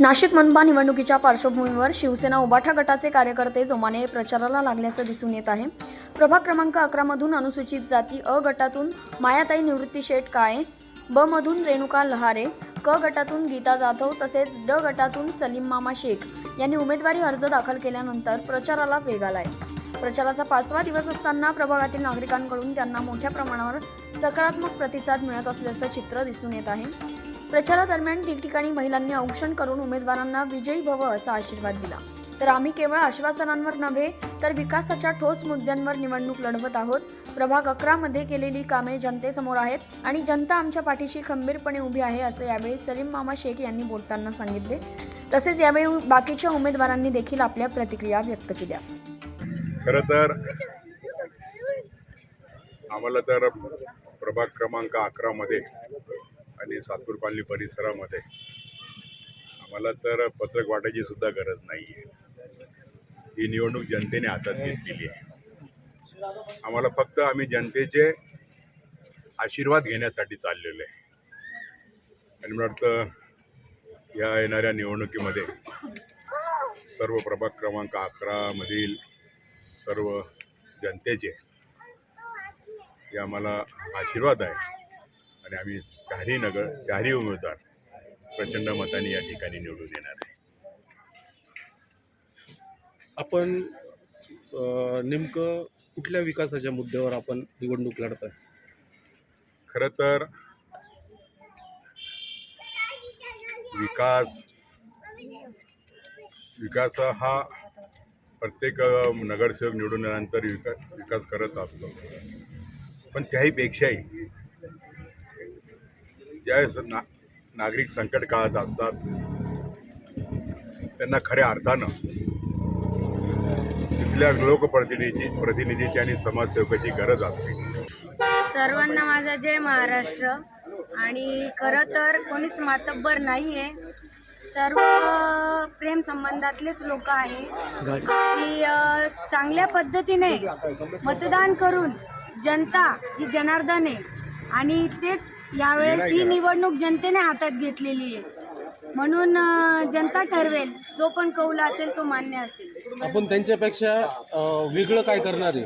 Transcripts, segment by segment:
नाशिक मनपा निवडणुकीच्या पार्श्वभूमीवर शिवसेना उबाठा गटाचे कार्यकर्ते जोमाने प्रचाराला लागल्याचं दिसून येत आहे. प्रभाग क्रमांक अकरामधून अनुसूचित जाती अ गटातून मायाताई निवृत्ती शेठ काळे ब मधून रेणुका लहारे क गटातून गीता जाधव तसेच ड गटातून सलीम मामा शेख यांनी उमेदवारी अर्ज दाखल केल्यानंतर प्रचाराला वेग आलाय. प्रचाराचा पाचवा दिवस असताना प्रभागातील नागरिकांकडून त्यांना मोठ्या प्रमाणावर सकारात्मक प्रतिसाद मिळत असल्याचं चित्र दिसून येत आहे. प्रचारादरम्यान ठिकठिकाणी महिलांनी औक्षण करून उमेदवारांना विजयी भव असा आशीर्वाद दिला. तर आम्ही केवळ आश्वासनांवर नव्हे तर विकासाच्या ठोस मुद्द्यांवर निवडणूक लढवत आहोत. प्रभाग अकरा मध्ये केलेली कामे जनतेसमोर आहेत आणि जनता आमच्या पाठीशी खंबीरपणे उभी आहे असं यावेळी सलीम मामा शेख यांनी बोलताना सांगितले. तसेच यावेळी बाकीच्या उमेदवारांनी देखील आपल्या प्रतिक्रिया व्यक्त केल्या. खरं तर आम्हाला तर प्रभाग क्रमांक अकरामध्ये आणि सातपूर कॉलनी परिसरामध्ये आम्हाला तर पत्रक वाटायची सुद्धा गरज नाही आहे ही निवडणूक जनतेने हातात घेतलेली आहे. आम्हाला फक्त आम्ही जनतेचे आशीर्वाद घेण्यासाठी चाललेलो आहे. आणि मला वाटतं या येणाऱ्या निवडणुकीमध्ये सर्व प्रभाग क्रमांक अकरामधील सर्व जनतेचे हे आम्हाला आशीर्वाद आहे. आणि आम्ही चारही नगर चारही उमेदवार प्रचंड मताने या ठिकाणी निवडून येणार आहे. आपण नेमकं कुठल्या विकासाच्या मुद्द्यावर आपण निवडणूक लढत आहे खरं तर विकास विकास हा प्रत्येक नगरसेवक निवडून आल्यानंतर विकास विकास करत असतो. पण त्याही त्यावेळेस ना नागरिक संकट काळात असतात त्यांना खऱ्या अर्थानं तिथल्या लोकप्रतिनिधी प्रतिनिधीची आणि समाजसेवकाची गरज असते. सर्वांना माझा जय महाराष्ट्र. आणि खरं तर कोणीच मातब्बर नाही आहे सर्व प्रेम संबंधातलेच लोक आहे. आणि चांगल्या पद्धतीने मतदान करून जनता ही जनार्दने आणि तेच यावेळेस ही निवडणूक जनतेने हातात घेतलेली आहे. म्हणून जनता ठरवेल जो पण कौल असेल तो मान्य असेल. आपण त्यांच्यापेक्षा वेगळं काय करणार आहे?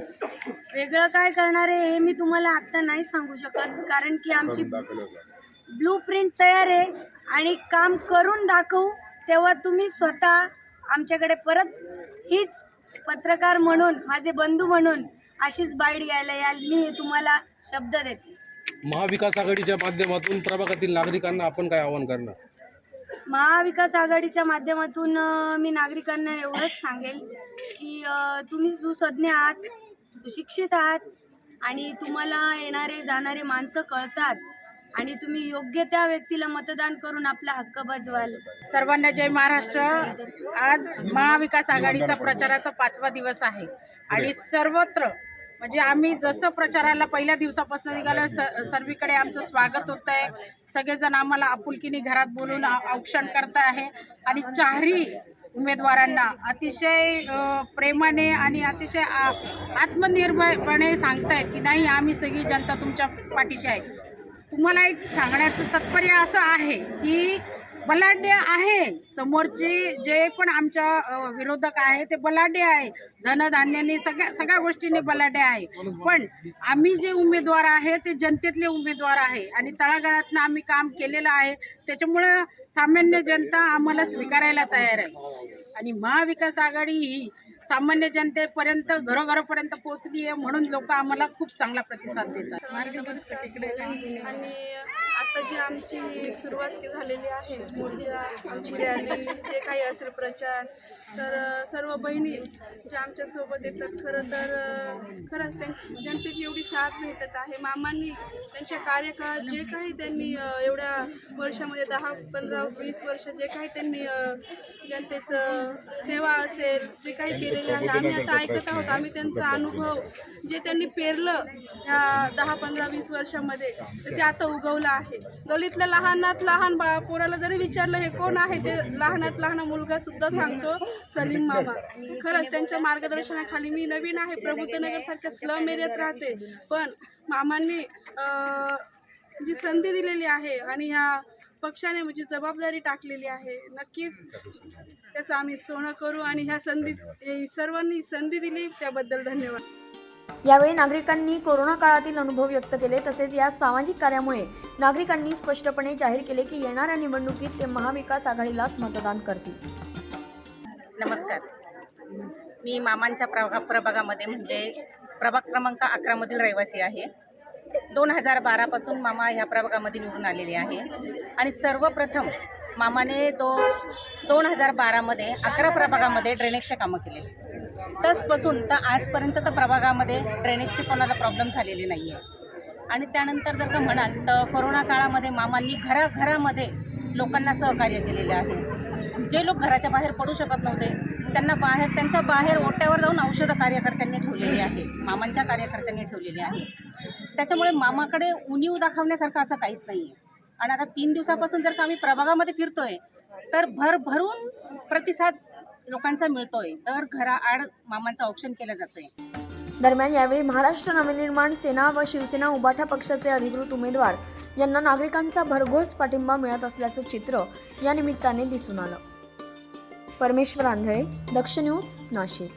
वेगळं काय करणार आहे हे मी तुम्हाला आत्ता नाही सांगू शकत कारण की आमची ब्लू प्रिंट तयार आहे आणि काम करून दाखवू तेव्हा तुम्ही स्वतः आमच्याकडे परत हीच पत्रकार म्हणून माझे बंधू म्हणून अशीच बाईट घ्यायला याल मी तुम्हाला शब्द देते. महाविकास आघाडीच्या माध्यमातून प्रभागातील नागरिकांना आपण काय आवाहन करणार? महाविकास आघाडीच्या माध्यमातून अ, मी नागरिकांना एवढंच सांगेल की अ, तुम्ही सुसज्ञ आहात सुशिक्षित आहात आणि तुम्हाला येणारे जाणारे माणसं कळतात आणि तुम्ही योग्य त्या व्यक्तीला मतदान करून आपला हक्क बजवाल. सर्वांना जय महाराष्ट्र. आज महाविकास आघाडीचा प्रचाराचा पाचवा दिवस आहे आणि सर्वत्र म्हणजे आम्ही जसं प्रचाराला पहिल्या दिवसापासून निघालो स सर्वीकडे आमचं स्वागत होत आहे. सगळेजण आम्हाला आपुलकीने घरात बोलून औक्षण करत आहे. आणि चारही उमेदवारांना अतिशय प्रेमाने आणि अतिशय आ- आत्मनिर्भरपणे सांगतायत की नाही आम्ही सगळी जनता तुमच्या पाठीशी आहे. तुम्हाला एक सांगण्याचं तात्पर्य असं आहे की बलाढ्य आहे. समोरचे जे पण आमच्या विरोधक आहे ते बलाढ्य आहे. धनधान्याने सगळ्या सगळ्या गोष्टीने बलाढ्य आहे. पण आम्ही जे उमेदवार आहे ते जनतेतले उमेदवार आहे. आणि तळागाळातनं आम्ही काम केलेलं आहे. त्याच्यामुळं सामान्य जनता आम्हाला स्वीकारायला तयार आहे. आणि महाविकास आघाडी ही सामान्य जनतेपर्यंत घरोघरोपर्यंत पोहोचली आहे म्हणून लोक आम्हाला खूप चांगला प्रतिसाद देतात. आणि आता जी आमची सुरुवात झालेली आहे मोर्चा आमची रॅली जे काही असेल प्रचार तर सर्व बहिणी ज्या आमच्यासोबत येतात खरं तर खरंच त्यांची जनतेची एवढी साथ भेटत आहे. मामांनी त्यांच्या कार्यकाळात जे काही त्यांनी एवढ्या वर्षामध्ये दहा पंधरा वीस वर्ष जे काही त्यांनी जनतेचं सेवा असेल जे काही केलं केलेले आहे आम्ही आता ऐकत आहोत. आम्ही त्यांचा अनुभव जे त्यांनी पेरलं ह्या दहा पंधरा वीस वर्षामध्ये ते आता उगवलं आहे. गलीतल्या लहानात लहान बा पोराला जरी विचारलं हे कोण आहे? ते लहानात लहान मुलगा सुद्धा सांगतो सलीम मामा. खरंच त्यांच्या मार्गदर्शनाखाली मी नवीन आहे. प्रभुतनगर सारख्या स्लम एरियात राहते. पण मामांनी जी संधी दिलेली आहे आणि ह्या पक्षाने म्हणजे जबाबदारी टाकलेली आहे. नक्कीच त्याचं आम्ही सोनं करू आणि ह्या संधी हे सर्वांनी संधी दिली त्याबद्दल धन्यवाद. यावेळी नागरिकांनी कोरोना काळातील अनुभव व्यक्त केले तसेच या सामाजिक कार्यामुळे नागरिकांनी स्पष्टपणे जाहीर केले की येणाऱ्या निवडणुकीत ते महाविकास आघाडीलाच मतदान करतील. नमस्कार. मी मामांच्या प्रभा प्रभागामध्ये म्हणजे प्रभाग क्रमांक अकरामधील रहिवासी आहे. दोन हजार बारापासून मामा ह्या प्रभागामध्ये निवडून आलेले आहे. आणि सर्वप्रथम मामाने दो दोन हजार बारामध्ये अकरा प्रभागामध्ये ड्रेनेजचे कामं केलेले तसपासून तर आजपर्यंत तर प्रभागामध्ये ड्रेनेजचे कोणाला प्रॉब्लेम झालेले नाही आहे आणि त्यानंतर जर का म्हणाल तर कोरोना काळामध्ये मामांनी घराघरामध्ये लोकांना सहकार्य केलेले आहे. जे लोक घराच्या बाहेर पडू शकत नव्हते त्यांना बाहेर त्यांच्या बाहेर ओट्यावर जाऊन औषधं कार्यकर्त्यांनी ठेवलेली आहे. मामांच्या कार्यकर्त्यांनी ठेवलेली आहे. त्याच्यामुळे मामाकडे उणीव दाखवण्यासारखं असं काहीच नाही आहे आणि आता तीन दिवसापासून जर का आम्ही प्रभागामध्ये फिरतोय तर भरभरून प्रतिसाद लोकांचा मिळतोय. तर घराआड मामांचं औक्षण केलं जातंय. दरम्यान यावेळी महाराष्ट्र नवनिर्माण सेना व शिवसेना उबाठा पक्षाचे अधिकृत उमेदवार यांना नागरिकांचा भरघोस पाठिंबा मिळत असल्याचं चित्र या निमित्ताने दिसून आलं. परमेश्वर आंधळे दक्ष न्यूज नाशिक.